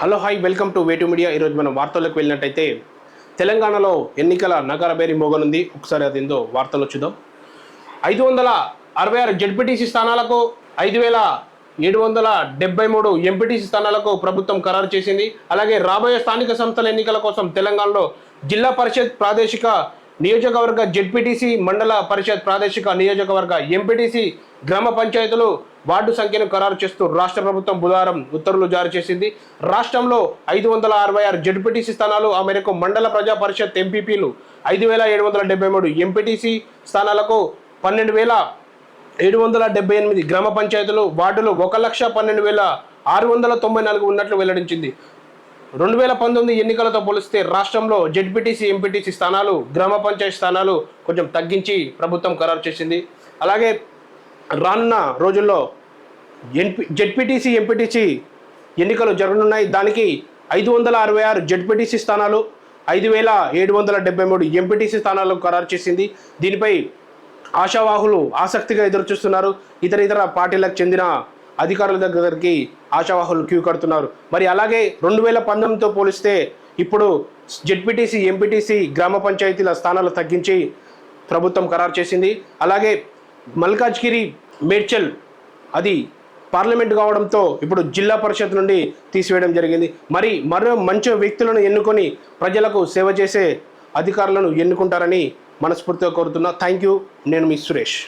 Hello hi welcome to Vetu media. ఈరోజు మనం వార్తల్లోకి వెళ్ళినట్టయితే తెలంగాణలో ఎన్నికల నగరబేరి మోగనుంది. ఒకసారి అది ఏందో వార్తలు చూద్దాం. ఐదు వందల అరవై ఆరు జడ్పీటీసీ స్థానాలకు ఐదు వేల ఏడు వందల డెబ్బై మూడు ఎంపీటీసీ స్థానాలకు ప్రభుత్వం ఖరారు చేసింది. అలాగే రాబోయే స్థానిక సంస్థల ఎన్నికల కోసం తెలంగాణలో జిల్లా పరిషత్ ప్రాదేశిక నియోజకవర్గ జడ్పీటీసీ మండల పరిషత్ ప్రాదేశిక నియోజకవర్గ ఎంపీటీసీ గ్రామ పంచాయతీలు వార్డు సంఖ్యను ఖరారు చేస్తూ రాష్ట్ర ప్రభుత్వం బుధవారం ఉత్తర్వులు జారీ చేసింది. రాష్ట్రంలో ఐదు వందల అరవై ఆరు జడ్పీటీసీ స్థానాలు ఆ మేరకు మండల ప్రజా పరిషత్ ఎంపీపీలు ఐదు వేల ఏడు వందల డెబ్బై మూడు ఎంపీటీసీ స్థానాలకు పన్నెండు వేల ఏడు వందల డెబ్బై ఎనిమిది గ్రామ పంచాయతీలు వార్డులు ఒక లక్ష పన్నెండు వేల ఆరు వందల తొంభై నాలుగు ఉన్నట్లు వెల్లడించింది. రెండు వేల పంతొమ్మిది ఎన్నికలతో పోలిస్తే రాష్ట్రంలో జెడ్పీటీసీ ఎంపీటీసీ స్థానాలు గ్రామ పంచాయతీ స్థానాలు కొంచెం తగ్గించి ప్రభుత్వం ఖరారు చేసింది. అలాగే రానున్న రోజుల్లో ఎన్పి జెడ్పీటీసీ ఎంపీటీసీ ఎన్నికలు జరగనున్నాయి. దానికి ఐదు వందల అరవై ఆరు జెడ్పీటీసీ స్థానాలు ఐదు వేల ఏడు వందల డెబ్బై మూడు ఎంపీటీసీ స్థానాలకు ఖరారు చేసింది. దీనిపై ఆశావాహులు ఆసక్తిగా ఎదురుచూస్తున్నారు. ఇతర ఇతర పార్టీలకు చెందిన అధికారుల దగ్గరికి ఆశావాహులు క్యూ కడుతున్నారు. మరి అలాగే రెండు వేల పంతొమ్మిదితో పోలిస్తే ఇప్పుడు జెడ్పీటీసీ ఎంపీటీసీ గ్రామ పంచాయతీల స్థానాలు తగ్గించి ప్రభుత్వం ఖరారు చేసింది. అలాగే మల్కాజ్గిరి మేడ్చల్ అది పార్లమెంట్ కావడంతో ఇప్పుడు జిల్లా పరిషత్ నుండి తీసివేయడం జరిగింది. మరి మరో మంచి వ్యక్తులను ఎన్నుకొని ప్రజలకు సేవ చేసే అధికారులను ఎన్నుకుంటారని మనస్ఫూర్తిగా కోరుతున్నా. Thank you. నేను మీ సురేష్.